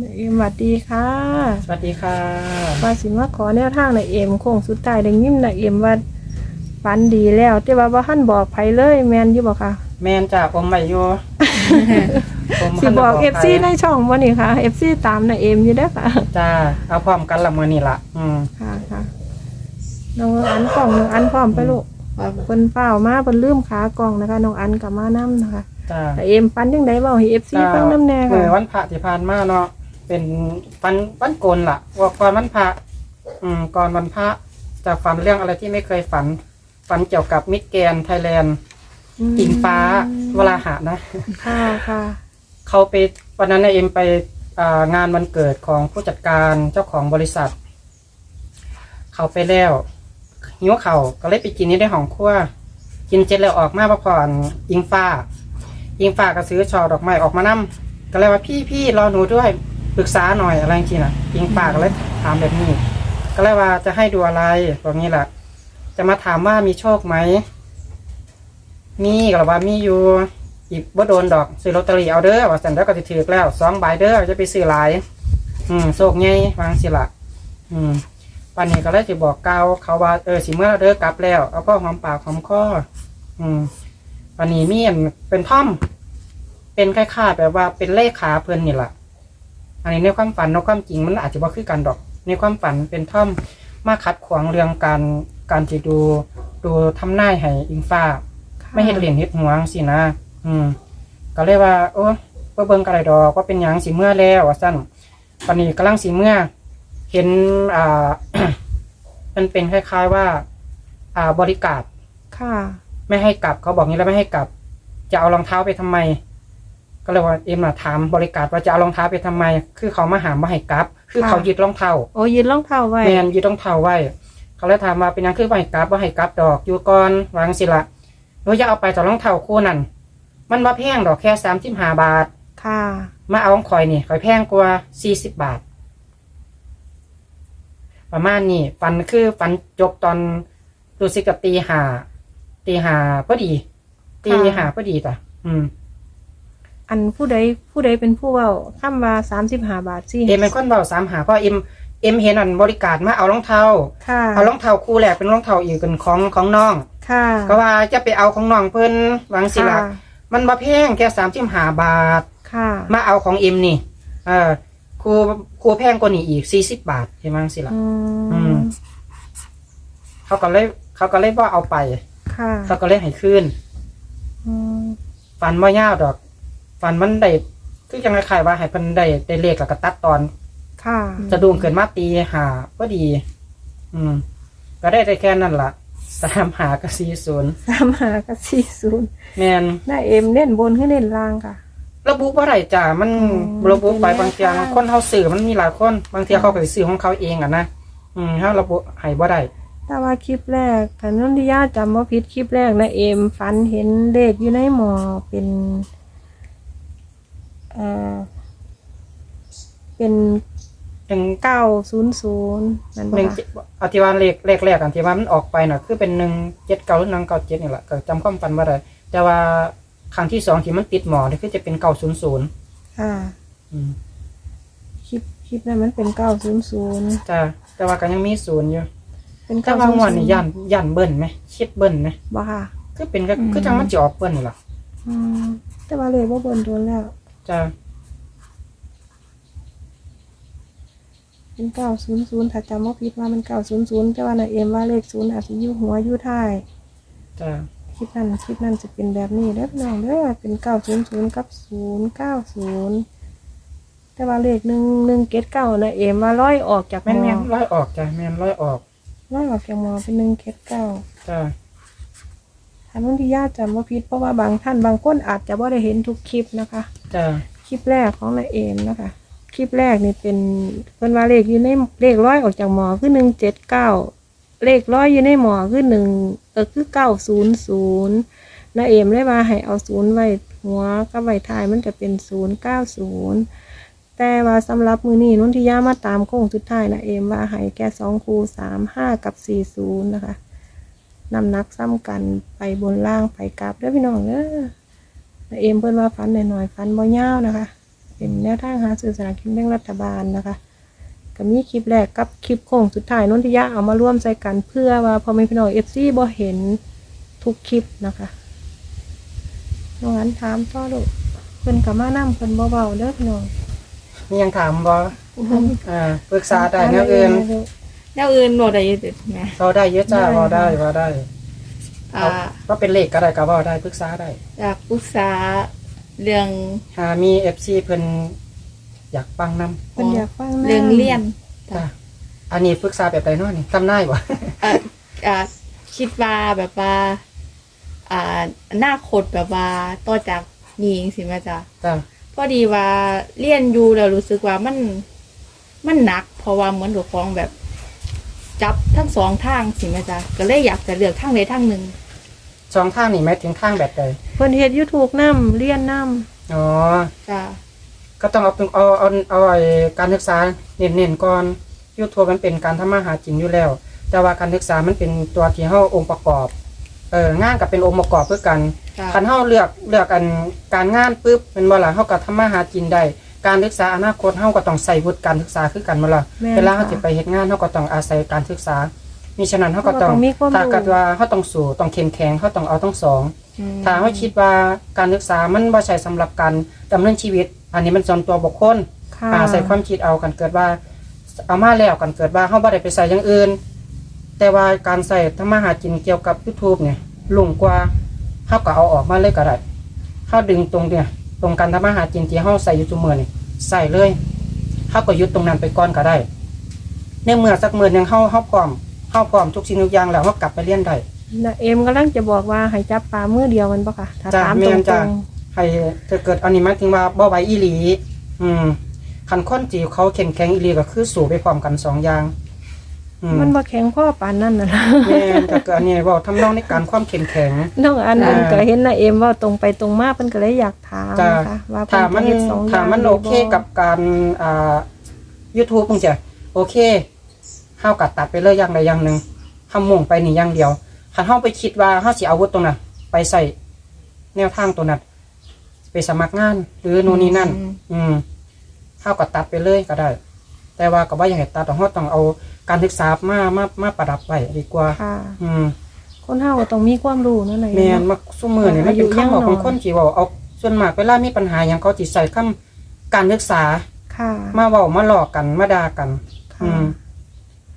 นาเอ็มสวัสดีค่ะสวัสดีค่ะ ว่าสิมาขอแนวทางนาเอ็มโค้งสุดท้ายได้ยินนาเอ็มว่าฝันดีแล้ว แต่ว่าบ่ทันบอกไผเลยแม่นอยู่บ่ค่ะ แมนจากอมใหม่อยู่ ผมสิบอกให้ FC ในช่องบ่นี่ค่ะ FC ตามนาเอ็มอยู่เด้อค่ะ จ้าเอาพร้อมกันละมือนี่ละอืมค่ะค่ะน้องอันกล่องน้องอันพร้อมไปลูกเพิ่นเฝ้ามาเพิ่นลืมขากล่องนะคะน้องอันกลับมานํนะคะ จ้านาเอ็มฝันจังไดเว้าให้ FC ฟังนำแน่เมื่ค่ะอวันพระที่ผ่านมาเนาะเป็นวันวันโกนล่ะว่าก่อนวันพระอืมก่อนวันพระจะฝันเรื่องอะไรที่ไม่เคยฝัน ฝันเกี่ยวกับมิดแกนไทยแลนด์อิงฟ้าเวลาหานะ ค่ะค่ะเขาไปวันนั้นนะเอ็มไปอ่างานวันเกิดของผู้จัดการเจ้าของบริษัท เขาไปแล้วหิวเขาวก็เลยไปกินนี่ได้ห้องครัวกินเสร็จแล้วออกมาพักผ่อนอิงฟ้า อิงฟ้าก็ซื้อช่อดอกไม้ออกมานั่ก็เลยว่าพี่พี่รอหนูด้วยปรึกษาหน่อยอะไรจริงๆนะอิงฟ้าก็เลยถามแบบนี้ ก็เลยว่าจะให้ดูอะไรบอกงี้แหละจะมาถามว่ามีโชคไหมมีก็เลยว่ามีอยู่อีกบ่โดนดอกซื้อลอตเตอรี่เอาเด้อว่าสันแล้วก็สิถือแล้วสองใบเด้อจะไปซื้อหลาย อืมโชคใหญ่วางสิละอืมปันนี้ก็เลยสิบอกเกาเขาว่าเออสิเมื่อเราเด้อกลับแล้ว เอาพ่อหอมปากหอมคออืม ปันนี้มีอันเป็นท่อม เป็นคล้ายๆแบบว่าเป็นเลขาเพิ่นนี่แหละอันนี้ในความฝันในความจริงมันอาจจะบ่คือกันดอก ในความฝันเป็นท่อมมาขัดขวางเรื่องการการที่ดูดูทำนายให้อิงฟ้า ไม่เห็นเหรียญเห็ดหัวสินะ อืม ก็เลยว่า โอ้ว่าเบิ่งกันไรดอกว่าเป็นหยังสีเมื่อแล้วว่าสั้นตอนนี้กำลังสีเมื่อ เห็นอ่ามันเป็นคล้าย ๆว่า อ่าบริการค่ะ ไม่ให้กลับเขาบอกงี้แล้วไม่ให้กลับ จะเอารองเท้าไปทำไม ก็เลยว่าเอ็มอะถามบริการว่าจะเอารองเท้าไปทำไม คือเขามาหามมาให้กลับ คือค่ะเขายึดรองเท้าโอ้ยืนรองเท้าไว้แมนยึดรองเท้าไว้เขาเลยถามมาเป็นหยังคือว่าให้กลับว่าให้กลับดอกอยู่ก่อนวางสิละหนูจะเอาไปต่อรองเท้าคู่นั่นมันว่าแพงดอกแค่สามสิบห้าบาท ค่ะ มาเอาของข่อยนี่ข่อยแพงกว่าสี่สิบบาท ประมาณนี้ฟันคือฟันจบตอนรู้สึกกับตีหา ตีหาพอดีตีหาพอดีจ้ะอืมอันผู้ใดผู้ใดเป็นผู้เว้าคำว่าสามสิบห้าบาทสิเอ็มเป็นคนเบาสามหาเพราะเอ็มเอ็มเห็นอันบริการมาเอารองเท้าค่ะเอารองเท้าคู่แหลกเป็นรองเท้าอีกเป็นของของน้องค่ะก็ว่าจะไปเอาของน้องเพิ่นวางสิละค่ะมันบ่แพงแค่สามสิบห้าบาทค่ะ มาเอาของเอ็มนี่ เออครูครูแพงกว่านี้อีกสี่สิบบาทเห็นมั้งสิละอือืมมเขาก็เลยเขาก็เลยว่าเอาไป ค่ะเขาก็เลยให้คืนอืมฟันว่ายาวดอก ฟันมันได้คือยังไงขายว่าให้เพิ่นได้ได้เลขแล้วก็ตัดตอน ค่ะจะดุงเกินมาตีหาก็ดี อืม ก็ได้ได้แค่นั้นละ่ะสามหากับสี่ศูนย์สามหากับสี่ศูนย์แมนหน้าเอ็มเล่นบนขึ้นเล่นล่างค่ะ ระบุว่าไรจ้ามันอืมระบุไปเป็นแนวบางทีทาง คนเขาสื่อมันมีหลายคน บางทีเขาก็ไปสื่อของเขาเองอะนะอืมถ้าระบุให้บ่ได้ แต่ว่าคลิปแรกถ้านันทิยาจำว่าผิดคลิปแรกนะเอ็มฝันเห็นเลขอยู่ในหมอเป็นเอ่อเป็นหนึ่งเก้าศูนย์ศูนย์นั่นหนึ่งปะเจ็ดอธิวานเลขเลขแรกอันที่ว่ามันออกไปน่ะคือเป็นหนึ่งเจ็ดเก้าหรือหนึ่งเก้าเจ็ดนี่แหละก็จำความฝันว่าได้แต่ว่าครั้งที่สองที่มันติดหมอนี่คือจะเป็นเก้าศูนย์ศูนย์ค่ะอืมคลิปคลิปนั้นมันเป็นเก้าศูนย์ศูนย์จ้าแต่ว่าก็ยังมีศูนย์อยู่ เป็นแต่เก้าว่าศูนงวดย์นี่ยันยันเบิ้ลไหมคิดเบิ้ลไหมบ่ค่ะ คือเป็นก็คือจังมันจะออกเบิ้ลนี่ล่ะอืมแต่ว่าเลขว่าบนโดนแล้วจ้าเป็นเก้าศูนย์ศูนย์ถ้าจำว่าผิดว่ามันเก้าศูนย์ศูนย์แต่ว่านะเอ็มว่าเลขศูนย์อาจจะอยู่หัวอยู่ท้ายจ้าคลิปนั้นคลิปนั้นจะเป็นแบบนี้เด้อพี่น้องเด้อเป็นเก้าศูนย์ศูนย์กับศูนย์เก้าศูนย์แต่ว่าเลขหนึ่งหนึ่งเกตเก้านะเอ็มว่าร้อยออกจากหแม่นมแม่อนร้อยออกจ้าแม่นร้อยออก ร้อยออกจากหมอเป็นหนึ่งเกตเก้าจ้าท่านที่ญาติจำว่าผิดเพราะว่าบางท่านบางคนอาจจะว่าได้เห็นทุกคลิปนะคะ จ้าคลิปแรกของนายเอ็มนะคะ คลิปแรกนี่เป็นเพิ่นว่าเลขอยู่ในเลขร้อยออกจากหมอคือหนึ่งเจ็ดเก้าเลขร้อยอยู่ในหมอคือหนึ่งเออคือเก้าศูนย์ศูนย์นายเอ็มเลยว่าให้เอาศูนย์ไว้หัวกับไว้ท้ายมันจะเป็นศูนย์เก้าศูนย์ แต่ว่าสำหรับมือนี้นุ่นที่ย่ามาตามโค้งสุดท้ายนะเอ็มว่าให้แค่สองคูสามห้ากับสี่ศูนย์นะคะนำหนักซ้ำกันไปบนล่างไปกลับเด้อพี่น้องเด้อเอ็มเพิ่นว่าฟันหน่อยๆฟันบ่ยาวนะคะ เป็นแนวทางหาสื่อสารกินแบ่งรัฐบาลนะคะก็มีคลิปแรกกับคลิปโค้งสุดท้ายนุนทิยะเอามาร่วมใจกันเพื่อว่าพอไม่พี่น้องเอฟซีบ่เห็นทุกคลิปนะคะน้องอันถามต่อลูกเพิ่นกับมานํเพิ่นเบาๆเด้อพี่น้อง มียังถามบ่อ่าปรึกษาได้แนวอื่นแนวอื่นบ่ได้เด็ดแม่เราได้เยอะจ้าเราได้เราได้อ่าเอาว่าเป็นเลขก็ได้ก็เว่าได้ปรึกษาได้ อยากปรึกษาเรื่องหามีเอฟซีเพิ่นอยากฟังนํเพิ่นอยากฟังำเรื่องเรียนจ้าอันนี้ปรึกษาแบบใดเนาะนี่ทำได้บ่เอ่ออ่าคิดว่าแบบว่า อ่าอนาคตแบบว่าต่อจากนี้จังซี่แม่จ้ะจ้าพ อดีว่าเรียนอยู่แล้วรู้สึกว่ามันมันหนัก เพราะว่าเหมือนกับของแบบ จับทั้งสองทางสิแม่จ้ะก็เลยอยากจะเลือกทางใดทางหนึ่งสองทางนี่หมายถึงทางแบบใดเพิ่นเฮ็ด YouTube นํเรียนนํอ๋อ จ้ะก็ต้องเอาเป็นเอาเอาเอาไอ้การศึกษาเน้นๆก่อน YouTube มันเป็นการทำมาหากินอยู่แล้ว แต่ว่าการศึกษามันเป็นตัวที่เฮาองค์ประกอบ เอองานก็เป็นองค์ประกอบเพื่อกันจ้ะคันเฮาเลือกเลือกอันการงานปุ๊บเป็นบ่ล่ะเฮาก็ทำมาหากินได้การศึกษาอนาคตเฮาก็ต้องใส่วุฒิการศึกษาคือกันบ่ล่ะแม่นเวลาเฮาค่ะสิไปเฮ็ดงานเฮาก็ต้องอาศัยการศึกษามิฉะนั้นเฮาก็ต้องเฮาก็ต้องมีความรู้ถ้าเกิดว่าเฮาต้องสู้ต้องเข้มแข็งเฮาต้องเอาทั้งสองอืมถ้าเขาคิดว่าการศึกษามันบ่ใช่สำหรับการดำเนินชีวิต อันนี้มันส่วนตัวบุคคลค่ะอ่าใส่ความคิดเอากันเกิดว่าเอามาแล้วกันเกิดว่าเขาบ่ได้ไปใส่อย่างอื่น แต่ว่าการใส่ทำมาหากินเกี่ยวกับ YouTube เนี่ยลุงกว่าเขาก็เอาออกมาเลยก็ได้เขาดึงตรงเนี่ยตรงการทำมาหากินที่เขาใส่อยู่ทุกมือนี่ใส่เลยเขาก็ยึดตรงนั้นไปก่อนก็ได้ ในเมื่อสักมือหนึ่งเขาเขาพร้อมเขาพร้อมทุกสิ่งทุกอย่างแล้วเขากลับไปเรียนได้นะเอ็มกำลังจะบอกว่าให้จับปลามือเดียวมันปะค่ะถ้าจ้ะถามแม่ตรนจ้ะงให้ถ้าเกิดอันนี้หมายถึงว่าบ่ไหวอีหลี อืมคันค้นจีเขาเข้มแข็งอีหลีก็คือสู่ไปพร้อมกันสองอย่างอื มๆมันบ่แข็งพ่อปานนั่นน่ะนะแม่นแต่เกิดอันนี้เว่าทำนองในการความเข้มแข็ง น้องอันอ่าเพิ่นก็เห็นนะเอ็มเว่าตรงไปตรงมาเพิ่นก็เลยอยากถามจ้ะ นะคะว่าเพิ่ถ้านมันจะเฮ็ดสองอย่าถ้างมันโอเคกับการอ่า YouTube มึงจ้ะโอเคเฮากัดตัดไปเลยอย่างใดอย่างหนึ่งเฮามุ่งไปนี่อย่างเดียวคันเฮาไปคิดว่าเฮาสิเอาอาวุธตรงนั้นไปใส่แนวทางตัวนั้นไปสมัครงาน หรือโน่นนี่นั่น อืมอืมเฮาก็ตัดไปเลยก็ได้ แต่ว่าก็บ่อยากให้ตัดต้องเฮาต้องเอา การศึกษามามามาประดับไว้ดีกว่า ค่ะ อืมคนเฮาก็ต้องมีความรู้นั่นแหละ แม่นมาซุมื้อนี่มันเป็นคำบอกอายุยังน้อยของคนที่เว้าเอาส่วนมากเวลามีปัญหาหยังเขาสิใส่คำการศึกษา ค่ะ มาเว้ามาหลอกกันมาด่ากัน ค่ะ อืม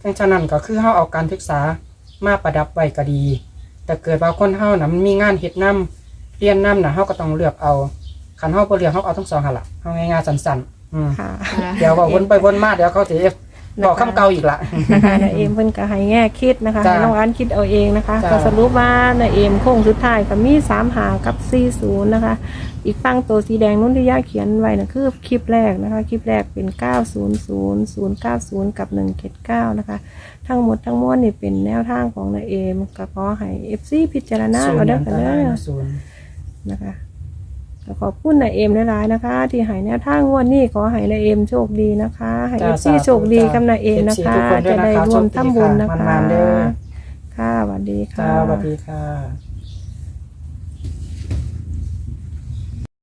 ดังฉะนั้นก็คือเฮาเอาการศึกษามาประดับไว้ก็ดี แต่เกิดว่าคนเฮาน่ะมันมีงานเฮ็ดนํเรียนนํน่ะเฮาก็ต้องเลือกเอาคันเฮาบ่เลือกเฮาเอาทั้งสองหั่นล่ะเฮาง่ายๆสั้นๆอืมค่ะค่ะเดี๋ยวบอกวนไปวนมาเดี๋ยวเขาจะ บอกคำเก่าอีกละนะคะนาเอมเพิ่นก็ให้แง่คิดนะคะจ้ะให้น้องอันคิดเอาเองนะคะจ้ะก็สรุปว่านาเอมโค้งสุดท้ายก็มี3หากับ40นะคะ อีกฝั่งตัวสีแดงนุ่นที่ย่าเขียนไว้นะคือคลิปแรกนะคะ คลิปแรกเป็น900 090กับ179นะคะ ทั้งหมดทั้งมวลนี่เป็นแนวทางของนาเอมก็ขอให้ FC พิจารณาเอาเด้อกันเด้อศูนย์นะคะก็ ขอบคุณนายเอมหลายๆนะคะ ที่ให้แนวทางงวดนี้ขอให้นายเอมโชคดีนะคะให้เอฟซีโชคดีกับนายเอมนะคะ จะได้รวมทำบุญนะคะมันๆเด้อค่ะสวัสดีค่ะจ้าสวัสดีค่ะ